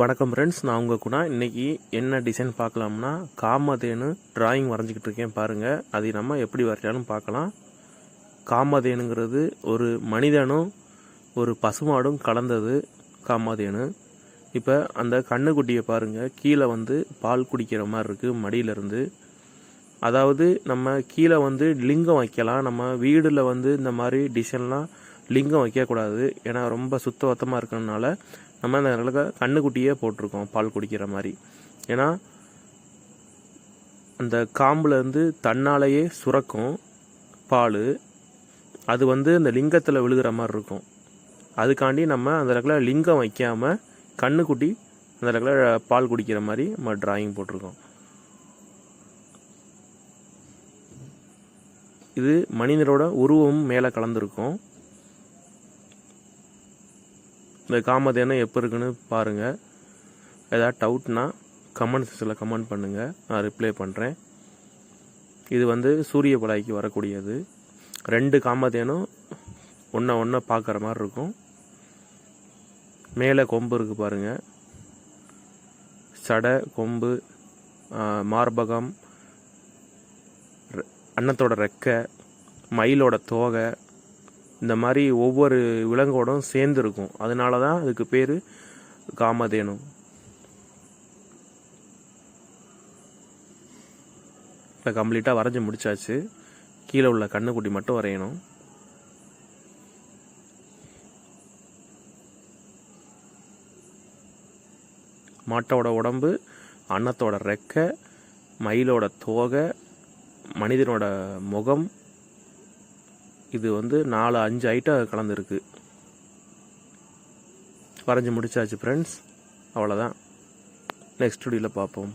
வணக்கம் ஃப்ரெண்ட்ஸ் நான் உங்கள் குணா. இன்றைக்கி என்ன டிசைன் பார்க்கலாம்னா காமதேனு டிராயிங் வரைஞ்சிக்கிட்டு இருக்கேன் பாருங்கள் அதை நம்ம எப்படி வரையலாம்னு பார்க்கலாம். காமதேனுங்கிறது ஒரு மனிதனும் ஒரு பசுமாடும் கலந்தது காமதேனு. இப்போ அந்த கண்ணுக்குட்டியை பாருங்கள் கீழே வந்து பால் குடிக்கிற மாதிரி இருக்குது மடியிலேருந்து. அதாவது நம்ம கீழே வந்து லிங்கம் வைக்கலாம். நம்ம வீடில் வந்து இந்த மாதிரி டிசைன்லாம் லிங்கம் வைக்கக்கூடாது ஏன்னா ரொம்ப சுத்தவத்தமாக இருக்கிறதுனால நம்ம அந்த இடத்துல கண்ணுக்குட்டியே போட்டிருக்கோம் பால் குடிக்கிற மாதிரி. ஏன்னா அந்த காம்புலேருந்து தன்னாலேயே சுரக்கும் பால் அது வந்து அந்த லிங்கத்தில் விழுகிற மாதிரி இருக்கும். அதுக்காண்டி நம்ம அந்த இடத்துல லிங்கம் வைக்காமல் கண்ணுக்குட்டி அந்த இடத்துல பால் குடிக்கிற மாதிரி நம்ம டிராயிங் போட்டிருக்கோம். இது மனிதரோட உருவமும் மேலே கலந்துருக்கும். இந்த காமதேனம் எப்போ இருக்குன்னு பாருங்கள் ஏதாவது டவுட்னா கமெண்ட் செக்ஷனில் கமெண்ட் பண்ணுங்கள் நான் ரிப்ளை பண்ணுறேன் இது வந்து சூரிய பலாய்க்கு வரக்கூடியது. ரெண்டு காமதேனும் ஒன்றை ஒன்றை பார்க்குற மாதிரி இருக்கும். மேலே கொம்பு இருக்குது பாருங்கள் சடை கொம்பு மார்பகம் அன்னத்தோட ரெக்கை மயிலோட தோகை இந்த மாதிரி ஒவ்வொரு விலங்கோடும் சேர்ந்து இருக்கும் அதனால தான் அதுக்கு பேர் காமதேனு. இப்போ கம்ப்ளீட்டாக வரைஞ்சி முடிச்சாச்சு. கீழே உள்ள கண்ணுக்குட்டி மட்டும் வரையணும். மாட்டோட உடம்பு அன்னத்தோட ரெக்கை மயிலோட தோகை மனிதனோட முகம் இது வந்து நாலு அஞ்சு ஐட்டம் கலந்துருக்கு. வரைஞ்சி முடிச்சாச்சு ஃப்ரெண்ட்ஸ் அவ்வளோதான் நெக்ஸ்ட் வீடியோவில் பார்ப்போம்.